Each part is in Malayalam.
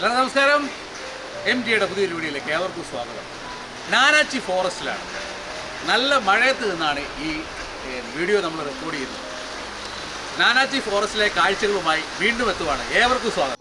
എല്ലാവർക്കും നമസ്കാരം. എം ജിയുടെ പുതിയൊരു വീഡിയോയിലേക്ക് ഏവർക്കും സ്വാഗതം. നാനാച്ചി ഫോറസ്റ്റിലാണ്. നല്ല മഴയത്ത് നിന്നാണ് ഈ വീഡിയോ നമ്മൾ റെക്കോർഡ് ചെയ്യുന്നത്. നാനാച്ചി ഫോറസ്റ്റിലെ കാഴ്ചകളുമായി വീണ്ടും എത്തുവാണ്. ഏവർക്കും സ്വാഗതം.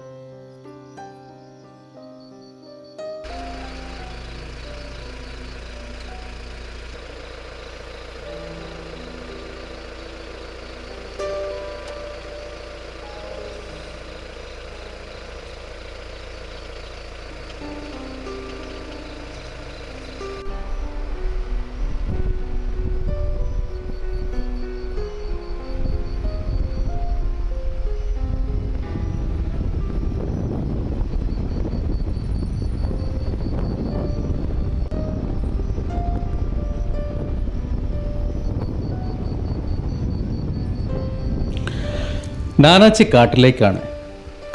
നാനാച്ചി കാട്ടിലേക്കാണ്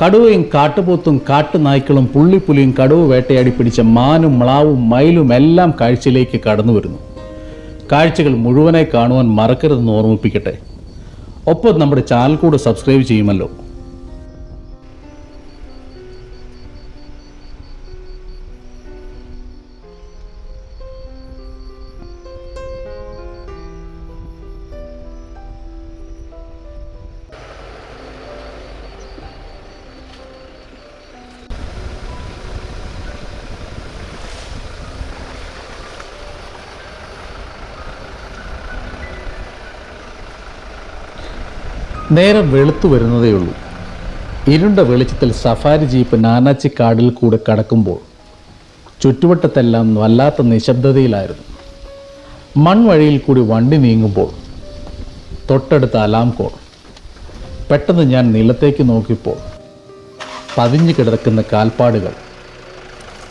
കടുവയും കാട്ടുപോത്തും കാട്ടുനായ്ക്കളും പുള്ളിപ്പുലിയും കടുവ വേട്ടയാടി പിടിച്ച മാനും മ്ലാവും മയിലും എല്ലാം കാഴ്ചയിലേക്ക് കടന്നു വരുന്നു. കാഴ്ചകൾ മുഴുവനായി കാണുവാൻ മറക്കരുതെന്ന് ഓർമ്മിപ്പിക്കട്ടെ. ഒപ്പം നമ്മുടെ ചാനൽ കൂടെ സബ്സ്ക്രൈബ് ചെയ്യുമല്ലോ. നേരം വെളുത്തു വരുന്നതേയുള്ളൂ ഇരുണ്ട വെളിച്ചത്തിൽ സഫാരി ജീപ്പ് നാനാച്ചി കാടിൽ കൂടെ കടക്കുമ്പോൾ ചുറ്റുവട്ടത്തെല്ലാം വല്ലാത്ത നിശബ്ദതയിലായിരുന്നു. മൺവഴിയിൽ കൂടി വണ്ടി നീങ്ങുമ്പോൾ തൊട്ടടുത്ത അലാം കോൾ പെട്ടെന്ന് ഞാൻ നിലത്തേക്ക് നോക്കിയപ്പോൾ പതിഞ്ഞു കിടക്കുന്ന കാൽപ്പാടുകൾ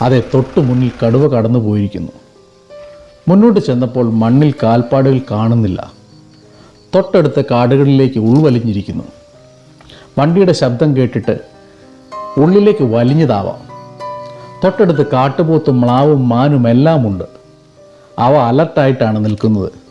അതെ തൊട്ടു മുന്നിൽ കടുവ കടന്നു പോയിരിക്കുന്നു മുന്നോട്ട് ചെന്നപ്പോൾ മണ്ണിൽ കാൽപ്പാടുകൾ കാണുന്നില്ല. തൊട്ടടുത്ത കാടുകളിലേക്ക് ഉൾവലിഞ്ഞിരിക്കുന്നു. വണ്ടിയുടെ ശബ്ദം കേട്ടിട്ട് ഉള്ളിലേക്ക് വലിഞ്ഞതാവാം. തൊട്ടടുത്ത് കാട്ടുപോത്തും മ്ലാവും മാനും എല്ലാം ഉണ്ട് അവ അലർട്ടായിട്ടാണ് നിൽക്കുന്നത്.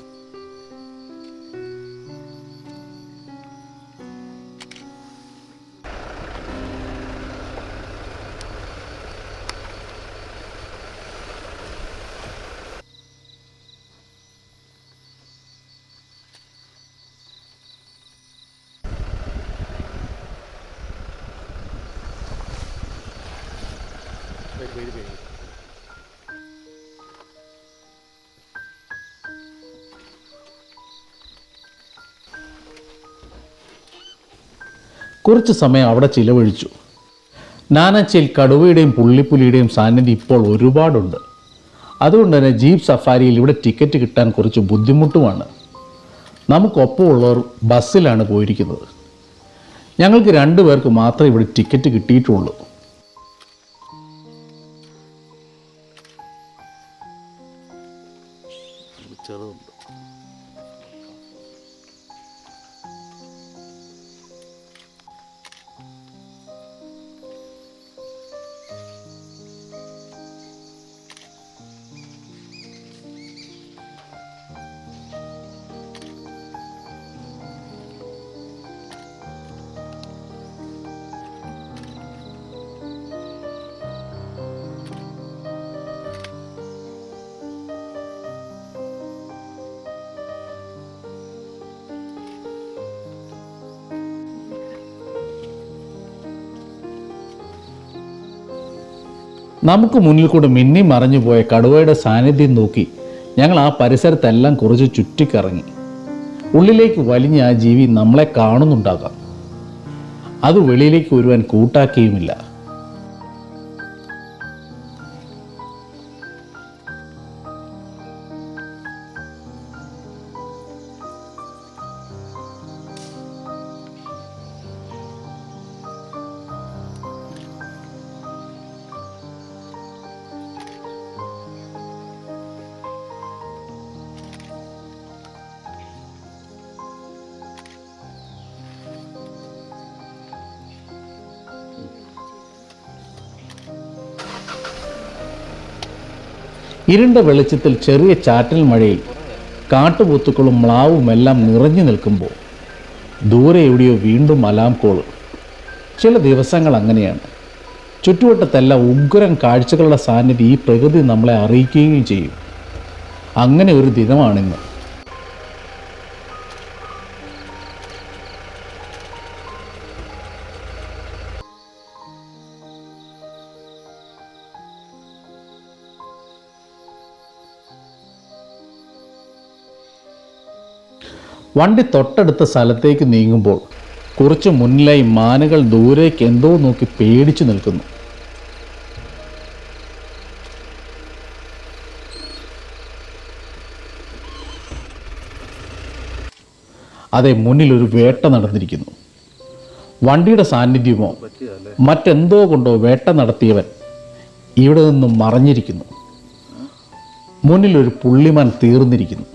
കുറച്ച് സമയം അവിടെ ചിലവഴിച്ചു. നാനച്ചിൽ കടുവയുടെയും പുള്ളിപ്പുലിയുടെയും സാന്നിധ്യം ഇപ്പോൾ ഒരുപാടുണ്ട്. അതുകൊണ്ട് തന്നെ ജീപ്പ് സഫാരിയിൽ ഇവിടെ ടിക്കറ്റ് കിട്ടാൻ കുറച്ച് ബുദ്ധിമുട്ടുമാണ്. നമുക്കൊപ്പമുള്ളവർ ബസ്സിലാണ് പോയിരിക്കുന്നത്. ഞങ്ങൾക്ക് രണ്ടു പേർക്ക് മാത്രമേ ഇവിടെ ടിക്കറ്റ് കിട്ടിയിട്ടുള്ളൂ. നമുക്ക് മുന്നിൽ കൂടെ മിന്നി മറഞ്ഞു പോയ കടുവയുടെ സാന്നിധ്യം നോക്കി ഞങ്ങൾ ആ പരിസരത്തെല്ലാം കുറച്ച് ചുറ്റിക്കറങ്ങി. ഉള്ളിലേക്ക് വലിഞ്ഞ ആ ജീവി നമ്മളെ കാണുന്നുണ്ടാകാം. അത് വെളിയിലേക്ക് വരുവാൻ കൂട്ടാക്കിയുമില്ല. ഇരുണ്ട വെളിച്ചത്തിൽ ചെറിയ ചാറ്റൽ മഴയിൽ കാട്ടുപോത്തുക്കളും മ്ലാവും എല്ലാം നിറഞ്ഞു നിൽക്കുമ്പോൾ ദൂരെ എവിടെയോ വീണ്ടും അലാം കോൾ. ചില ദിവസങ്ങൾ അങ്ങനെയാണ്. ചുറ്റുവട്ടത്തെല്ലാം ഉഗ്രൻ കാഴ്ചകളുടെ സാന്നിധ്യം ഈ പ്രകൃതി നമ്മളെ അറിയിക്കുകയും ചെയ്യും. അങ്ങനെ ഒരു ദിനമാണിന്ന്. വണ്ടി തൊട്ടടുത്ത സ്ഥലത്തേക്ക് നീങ്ങുമ്പോൾ കുറച്ച് മുന്നിലായി മാനകൾ ദൂരേക്ക് എന്തോ നോക്കി പേടിച്ചു നിൽക്കുന്നു. അതെ മുന്നിൽ ഒരു വേട്ട നടന്നിരിക്കുന്നു. വണ്ടിയുടെ സാന്നിധ്യമോ മറ്റെന്തോ കൊണ്ടോ വേട്ട നടത്തിയവൻ ഇവിടെ നിന്നും മറഞ്ഞിരിക്കുന്നു. മുന്നിലൊരു പുള്ളിമാൻ തീർന്നിരിക്കുന്നു.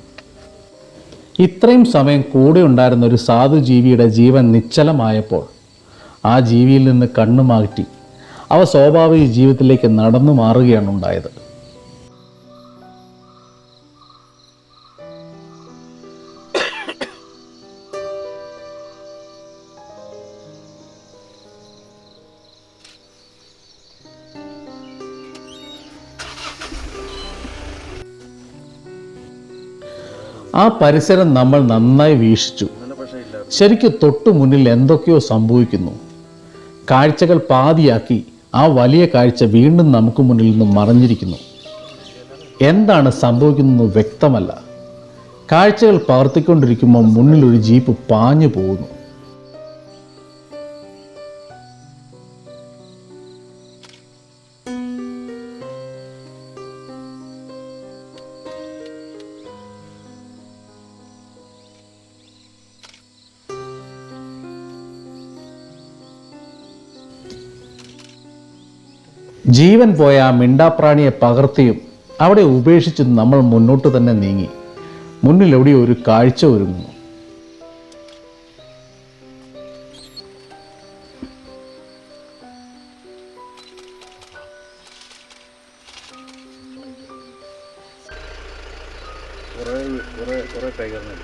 ഇത്രയും സമയം കൂടെ ഉണ്ടായിരുന്ന ഒരു സാധു ജീവിയുടെ ജീവൻ നിശ്ചലമായപ്പോൾ ആ ജീവിയിൽ നിന്ന് കണ്ണുമാറ്റി അവ സ്വാഭാവിക ജീവിതത്തിലേക്ക് നടന്നു മാറുകയാണ് ഉണ്ടായത്. ആ പരിസരം നമ്മൾ നന്നായി വീക്ഷിച്ചു. ശരിക്കും തൊട്ടു മുന്നിൽ എന്തൊക്കെയോ സംഭവിക്കുന്നു. കാഴ്ചകൾ പാതിയാക്കി ആ വലിയ കാഴ്ച വീണ്ടും നമുക്ക് മുന്നിൽ നിന്ന് മറഞ്ഞിരിക്കുന്നു. എന്താണ് സംഭവിക്കുന്നത് വ്യക്തമല്ല. കാഴ്ചകൾ പകർത്തിക്കൊണ്ടിരിക്കുമ്പോൾ മുന്നിലൊരു ജീപ്പ് പാഞ്ഞു പോകുന്നു. ജീവൻ പോയ ആ മിണ്ടാപ്രാണിയെ പകർത്തിയും അവിടെ ഉപേക്ഷിച്ച് നമ്മൾ മുന്നോട്ട് തന്നെ നീങ്ങി. മുന്നിൽ എവിടെ ഒരു കാഴ്ച ഒരുങ്ങുന്നു. കുറേ കുറേ കുറേ ടൈഗറിനെ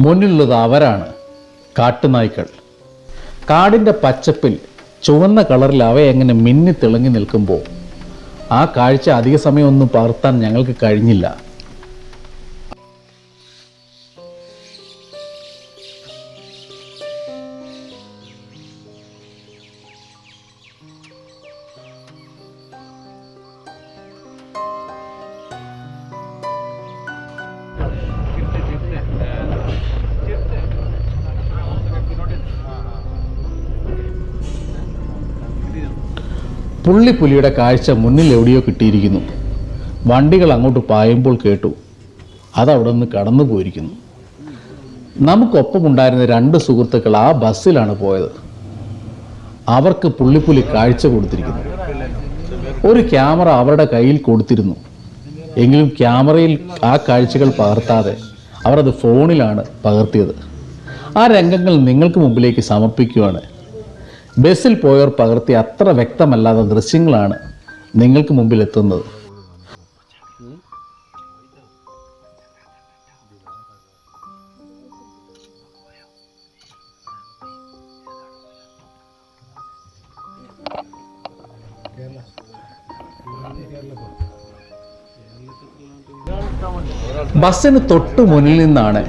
മുന്നിലുള്ളത് അവരാണ് കാട്ടുനായ്ക്കൾ. കാടിന്റെ പച്ചപ്പിൽ ചുവന്ന കളറിൽ അവ എങ്ങനെ മിന്നി തിളങ്ങി നിൽക്കുമ്പോൾ ആ കാഴ്ച അധിക സമയമൊന്നും പകർത്താൻ ഞങ്ങൾക്ക് കഴിഞ്ഞില്ല. പുള്ളിപ്പുലിയുടെ കാഴ്ച മുന്നിൽ എവിടെയോ കിട്ടിയിരിക്കുന്നു. വണ്ടികൾ അങ്ങോട്ട് പായുമ്പോൾ കേട്ടു അതവിടെ നിന്ന് കടന്നു പോയിരിക്കുന്നു. നമുക്കൊപ്പമുണ്ടായിരുന്ന രണ്ട് സുഹൃത്തുക്കൾ ആ ബസ്സിലാണ് പോയത്. അവർക്ക് പുള്ളിപ്പുലി കാഴ്ച കൊടുത്തിരിക്കുന്നു. ഒരു ക്യാമറ അവരുടെ കയ്യിൽ കൊടുത്തിരുന്നു. എങ്കിലും ക്യാമറയിൽ ആ കാഴ്ചകൾ പകർത്താതെ അവർ അത് ഫോണിലാണ് പകർത്തിയത്. ആ രംഗങ്ങൾ നിങ്ങൾക്ക് മുമ്പിലേക്ക് സമർപ്പിക്കുകയാണ് ബസ്സിൽ പോയവർ പകർത്തിയ അത്ര വ്യക്തമല്ലാത്ത ദൃശ്യങ്ങളാണ് നിങ്ങൾക്ക് മുമ്പിൽ എത്തുന്നത്. ബസ്സിന് തൊട്ടു മുന്നിൽ നിന്നാണ്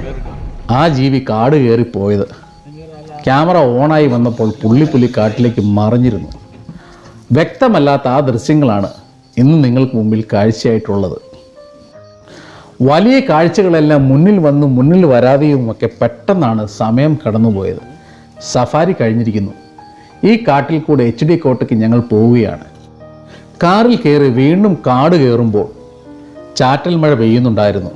ആ ജീവി കാട് കയറി പോയത് ക്യാമറ ഓണായി വന്നപ്പോൾ പുള്ളിപ്പുലി കാട്ടിലേക്ക് മറിഞ്ഞിരുന്നു. വ്യക്തമല്ലാത്ത ആ ദൃശ്യങ്ങളാണ് ഇന്ന് നിങ്ങൾക്ക് മുമ്പിൽ കാഴ്ചയായിട്ടുള്ളത്. വലിയ കാഴ്ചകളെല്ലാം മുന്നിൽ വന്നും മുന്നിൽ വരാതെയും ഒക്കെ പെട്ടെന്നാണ് സമയം കടന്നുപോയത്. സഫാരി കഴിഞ്ഞിരിക്കുന്നു. ഈ കാട്ടിൽ കൂടെ എച്ച് ഡി കോട്ടയ്ക്ക് ഞങ്ങൾ പോവുകയാണ്. കാറിൽ കയറി വീണ്ടും കാട് കയറുമ്പോൾ ചാറ്റൽ മഴ പെയ്യുന്നുണ്ടായിരുന്നു.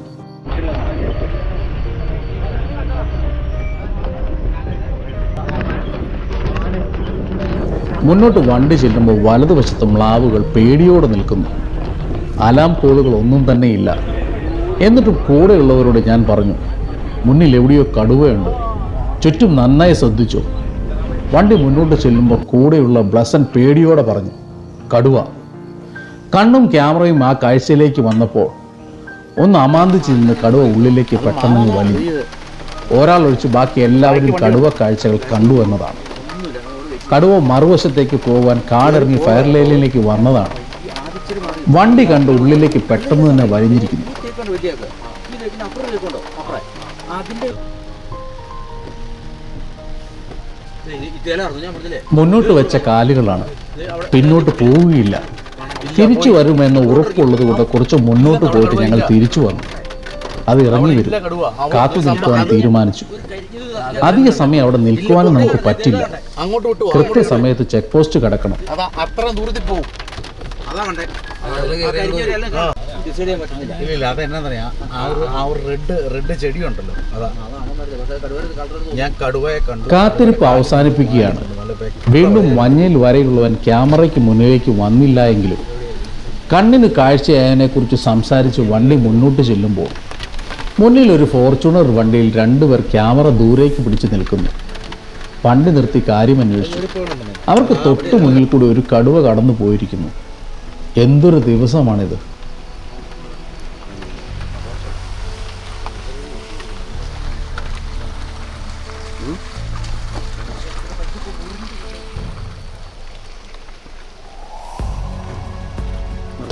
മുന്നോട്ട് വണ്ടി ചെല്ലുമ്പോൾ വലതുവശത്ത് മ്ലാവുകൾ പേടിയോടെ നിൽക്കുന്നു. അലാം കോളുകൾ ഒന്നും തന്നെയില്ല. എന്നിട്ടും കൂടെയുള്ളവരോട് ഞാൻ പറഞ്ഞു മുന്നിൽ എവിടെയോ കടുവയുണ്ട്. ചുറ്റും നന്നായി ശ്രദ്ധിച്ചു. വണ്ടി മുന്നോട്ട് ചെല്ലുമ്പോൾ കൂടെയുള്ള ബ്ലസൻ പേടിയോടെ പറഞ്ഞു കടുവ. കണ്ണും ക്യാമറയും ആ കാഴ്ചയിലേക്ക് വന്നപ്പോൾ ഒന്ന് അമാന്തിച്ച് നിന്ന് കടുവ ഉള്ളിലേക്ക് പെട്ടെന്ന് വലിഞ്ഞു. ഒരാൾ ഒഴിച്ച് ബാക്കി എല്ലാവരും കടുവ കാഴ്ചകൾ കണ്ടു എന്നതാണ്. കടുവ മറുവശത്തേക്ക് പോകാൻ കാടിറങ്ങി ഫയർ ലൈനിലേക്ക് വന്നതാണ്. വണ്ടി കണ്ട് ഉള്ളിലേക്ക് പെട്ടെന്ന് തന്നെ വലിഞ്ഞിരിക്കുന്നു. മുന്നോട്ട് വെച്ച കാലുകളാണ്. പിന്നോട്ട് പോവുകയില്ല. തിരിച്ചു വരുമെന്ന് ഉറപ്പുള്ളത് കൊണ്ട് കുറച്ച് മുന്നോട്ട് പോയിട്ട് ഞങ്ങൾ തിരിച്ചു വന്നു. അത് ഇറങ്ങി വരും. കാത്തു നിൽക്കുവാൻ തീരുമാനിച്ചു. അധിക സമയം അവിടെ നിൽക്കുവാനും നമുക്ക് പറ്റില്ല. അങ്ങോട്ട് വിട്ടു കൃത്യസമയത്ത് ചെക്ക് പോസ്റ്റ് കടക്കണം. അതാ അത്ര ദൂരത്തിൽ പോകും അതാ കണ്ടേ. ഇല്ല ഇല്ല അതെന്നാ പറയാ ആ ആ ഒരു റെഡ് റെഡ് ചെടി ഉണ്ടല്ലോ അതാ. ഞാൻ കടുവയെ കണ്ടു. കാത്തിരിപ്പ് അവസാനിപ്പിക്കുകയാണ്. വീണ്ടും മഞ്ഞയിൽ വരെയുള്ളവൻ ക്യാമറയ്ക്ക് മുന്നിലേക്ക് വന്നില്ല എങ്കിലും കണ്ണിന് കാഴ്ചയായതിനെക്കുറിച്ച് സംസാരിച്ച് വണ്ടി മുന്നോട്ട് ചെല്ലുമ്പോൾ മുന്നിൽ ഒരു ഫോർച്യൂണർ വണ്ടിയിൽ രണ്ടുപേർ ക്യാമറ ദൂരേക്ക് പിടിച്ചു നിൽക്കുന്നു. വണ്ടി നിർത്തി കാര്യമന്വേഷിച്ചു അവർക്ക് തൊട്ടു മുന്നിൽ കൂടി ഒരു കടുവ കടന്നു പോയിരിക്കുന്നു. എന്തൊരു ദിവസമാണിത്.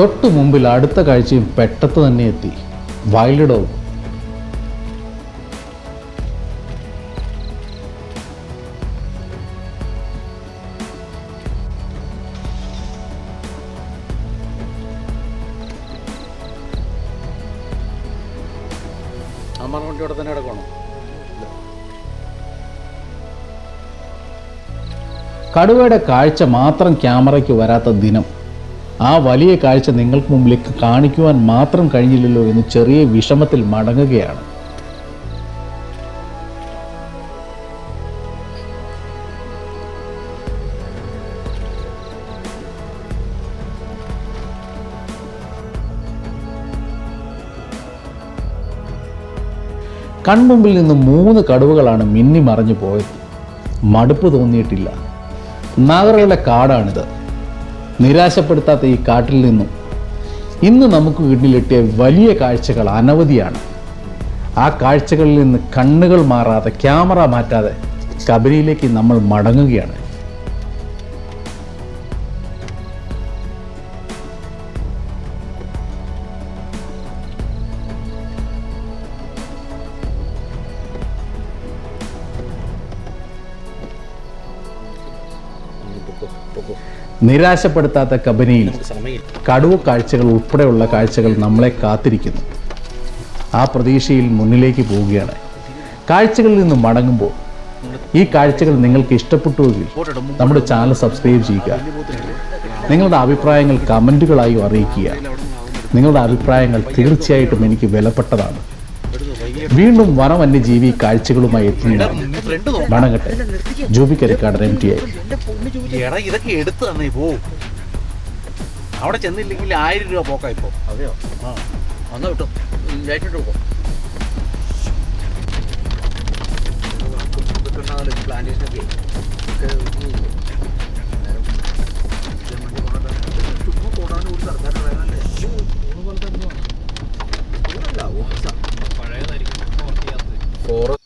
തൊട്ടു മുമ്പിൽ അടുത്ത കാഴ്ചയും പെട്ടെന്ന് തന്നെ എത്തി. വൈൽഡ് ഡോഗ് അമ്മ വണ്ടി ഇവിടെ തന്നെ കിടക്കണം കടുവയുടെ കാഴ്ച മാത്രം ക്യാമറയ്ക്ക് വരാത്ത ദിനം. ആ വലിയ കാഴ്ച നിങ്ങൾക്ക് മുമ്പിലേക്ക് കാണിക്കുവാൻ മാത്രം കഴിഞ്ഞില്ലല്ലോ എന്ന് ചെറിയ വിഷമത്തിൽ മടങ്ങുകയാണ്. കൺമുമ്പിൽ നിന്ന് മൂന്ന് കടുവകളാണ് മിന്നി മറഞ്ഞു പോയത്. മടുപ്പ് തോന്നിയിട്ടില്ല. നാഗറുകളുടെ കാടാണിത്. നിരാശപ്പെടുത്താത്ത ഈ കാട്ടിൽ നിന്നും ഇന്ന് നമുക്ക് വീട്ടിലെത്തിയ വലിയ കാഴ്ചകൾ അനവധിയാണ്. ആ കാഴ്ചകളിൽ നിന്ന് കണ്ണുകൾ മാറാതെ ക്യാമറ മാറ്റാതെ കബരിയിലേക്ക് നമ്മൾ മടങ്ങുകയാണ്. നിരാശപ്പെടുത്താത്ത കബനിയിൽ കടുവ കാഴ്ചകൾ ഉൾപ്പെടെയുള്ള കാഴ്ചകൾ നമ്മളെ കാത്തിരിക്കുന്നു. ആ പ്രതീക്ഷയിൽ മുന്നിലേക്ക് പോവുകയാണ്. കാഴ്ചകളിൽ നിന്ന് മടങ്ങുമ്പോൾ ഈ കാഴ്ചകൾ നിങ്ങൾക്ക് ഇഷ്ടപ്പെട്ടുവെങ്കിൽ നമ്മുടെ ചാനൽ സബ്സ്ക്രൈബ് ചെയ്യുക. നിങ്ങളുടെ അഭിപ്രായങ്ങൾ കമന്റുകളായി അറിയിക്കുക. നിങ്ങളുടെ അഭിപ്രായങ്ങൾ തീർച്ചയായിട്ടും എനിക്ക് വിലപ്പെട്ടതാണ്. വീണ്ടും വനവന്യജീവി കാഴ്ചകളുമായി എത്തുന്നതാണ് വണങ്ങട്ടെ ജൂബിക്കരക്കാടൻ എം ടി ഐ അവിടെ ചെന്നില്ലെങ്കിൽ ആയിരം രൂപ പോക്കാ ഇപ്പോ അതെയോ ആ വന്നാ കിട്ടും ലൈറ്റ് ഇട്ട് Doğru.